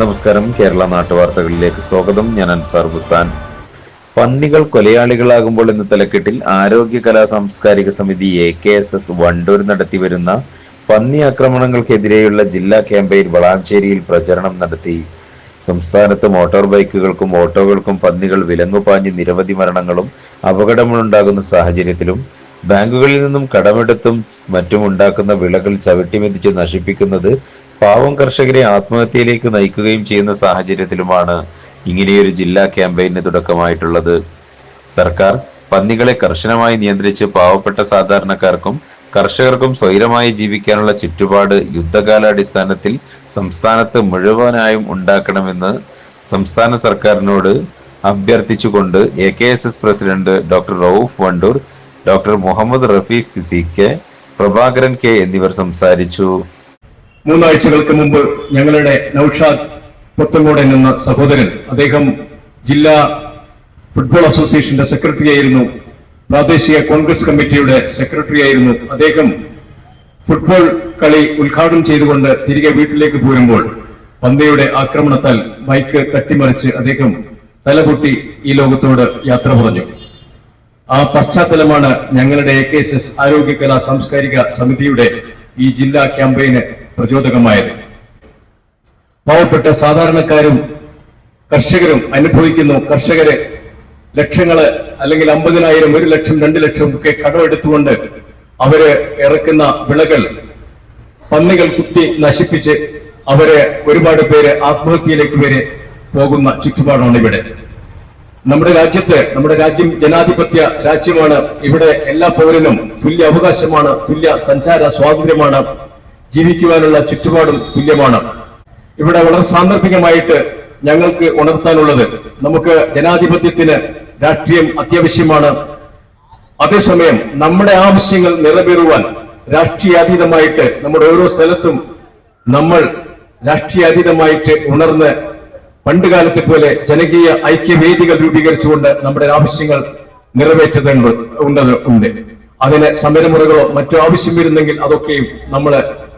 നമസ്കാരം. കേരള നാട്ടുവാർത്തകളിലേക്ക് സ്വാഗതം. ഞാൻ അൻസാർ ബുസ്താൻ. പന്നികൾ കൊലയാളികളാകുമ്പോൾ എന്ന തലക്കെട്ടിൽ ആരോഗ്യ കലാ സാംസ്കാരിക സമിതി A K S S Wandoor നടത്തിവരുന്ന പന്നി ആക്രമണങ്ങൾക്കെതിരെയുള്ള ജില്ലാ ക്യാമ്പയിൻ വളാഞ്ചേരിയിൽ പ്രചരണം നടത്തി. സംസ്ഥാനത്ത് മോട്ടോർ ബൈക്കുകൾക്കും ഓട്ടോകൾക്കും പന്നികൾ വിലങ്ങുപാഞ്ഞ് നിരവധി മരണങ്ങളും അപകടങ്ങളുണ്ടാകുന്ന സാഹചര്യത്തിലും ബാങ്കുകളിൽ നിന്നും കടമെടുത്തും മറ്റും ഉണ്ടാക്കുന്ന വിളകൾ ചവിട്ടിമെതിച്ച് നശിപ്പിക്കുന്നത് പാവം കർഷകരെ ആത്മഹത്യയിലേക്ക് നയിക്കുകയും ചെയ്യുന്ന സാഹചര്യത്തിലുമാണ് ഇങ്ങനെയൊരു ജില്ലാ ക്യാമ്പയിന് തുടക്കമായിട്ടുള്ളത്. സർക്കാർ പന്നികളെ കർശനമായി നിയന്ത്രിച്ച് പാവപ്പെട്ട സാധാരണക്കാർക്കും കർഷകർക്കും സ്വൈരമായി ജീവിക്കാനുള്ള ചുറ്റുപാട് യുദ്ധകാലാടിസ്ഥാനത്തിൽ സംസ്ഥാനത്ത് മുഴുവനായും ഉണ്ടാക്കണമെന്ന് സംസ്ഥാന സർക്കാരിനോട് അഭ്യർത്ഥിച്ചുകൊണ്ട് A K S S president doctor Rauf Wandoor doctor Muhammad Rafeeq C K Prabhakaran K എന്നിവർ സംസാരിച്ചു. മൂന്നാഴ്ചകൾക്ക് മുമ്പ് ഞങ്ങളുടെ നൌഷാദ് പൊത്തങ്കോടൻ എന്ന സഹോദരൻ അദ്ദേഹം ജില്ലാ ഫുട്ബോൾ അസോസിയേഷന്റെ സെക്രട്ടറി ആയിരുന്നു പ്രാദേശിക കോൺഗ്രസ് കമ്മിറ്റിയുടെ സെക്രട്ടറി ആയിരുന്നു അദ്ദേഹം ഫുട്ബോൾ കളി ഉദ്ഘാടനം ചെയ്തുകൊണ്ട് തിരികെ വീട്ടിലേക്ക് പോരുമ്പോൾ പന്തയുടെ ആക്രമണത്താൽ ബൈക്ക് കട്ടിമറിച്ച് അദ്ദേഹം തലപൊട്ടി ഈ ലോകത്തോട് യാത്ര പറഞ്ഞു. ആ പശ്ചാത്തലമാണ് ഞങ്ങളുടെ എ കെ എസ് എസ് ആരോഗ്യ കലാ സാംസ്കാരിക സമിതിയുടെ ഈ ജില്ലാ ക്യാമ്പയിന് പ്രചോദകമായത്. പാവപ്പെട്ട സാധാരണക്കാരും കർഷകരും അനുഭവിക്കുന്നു. കർഷകരെ ലക്ഷങ്ങൾ അല്ലെങ്കിൽ അമ്പതിനായിരം ഒരു ലക്ഷം രണ്ട് ലക്ഷം ഒക്കെ കടമെടുത്തുകൊണ്ട് അവർ ഇറക്കുന്ന വിളകൾ പന്നികൾ കുത്തി നശിപ്പിച്ച് അവരെ ഒരുപാട് പേര് ആത്മഹത്യയിലേക്ക് വരെ പോകുന്ന ചുറ്റുപാടാണ് ഇവിടെ. നമ്മുടെ രാജ്യത്ത് നമ്മുടെ രാജ്യം ജനാധിപത്യ രാജ്യമാണ്. ഇവിടെ എല്ലാ പൗരനും തുല്യ അവകാശമാണ് തുല്യ സഞ്ചാര സ്വാതന്ത്ര്യമാണ്. ജീവിക്കുവാനുള്ള ചുറ്റുപാടും തുല്യമാണ്. ഇവിടെ വളരെ സാന്ദർഭികമായിട്ട് ഞങ്ങൾക്ക് ഉണർത്താനുള്ളത് നമുക്ക് ജനാധിപത്യത്തിന് രാഷ്ട്രീയം അത്യാവശ്യമാണ്. അതേസമയം നമ്മുടെ ആവശ്യങ്ങൾ നിറവേറുവാൻ രാഷ്ട്രീയാതീതമായിട്ട് നമ്മുടെ ഓരോ സ്ഥലത്തും നമ്മൾ രാഷ്ട്രീയാതീതമായിട്ട് ഉണർന്ന് പണ്ട് കാലത്തെ പോലെ ജനകീയ ഐക്യവേദികൾ രൂപീകരിച്ചുകൊണ്ട് നമ്മുടെ ആവശ്യങ്ങൾ നിറവേറ്റേണ്ടത് ഉണ്ട്. അതിന് സമരമുറകളോ മറ്റോ ആവശ്യം വരുന്നെങ്കിൽ അതൊക്കെയും നമ്മൾ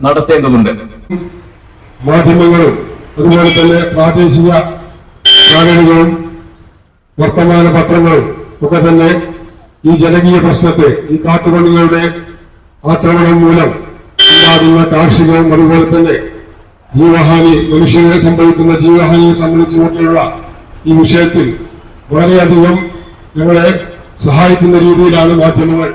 നടത്തേണ്ടതുണ്ട്. മാധ്യമങ്ങളും അതുപോലെ തന്നെ പ്രാദേശിക ചാനലുകളും വർത്തമാന പത്രങ്ങളും ഒക്കെ തന്നെ ഈ ജനകീയ പ്രശ്നത്തെ ഈ കാട്ടുപണികളുടെ ആക്രമണം മൂലം ഉണ്ടാകുന്ന കാർഷികവും അതുപോലെ തന്നെ ജീവഹാനി മനുഷ്യരെ സംഭവിക്കുന്ന ജീവഹാനിയെ സംബന്ധിച്ചുകൊണ്ടുള്ള ഈ വിഷയത്തിൽ വളരെയധികം ഞങ്ങളെ സഹായിക്കുന്ന രീതിയിലാണ് മാധ്യമങ്ങൾ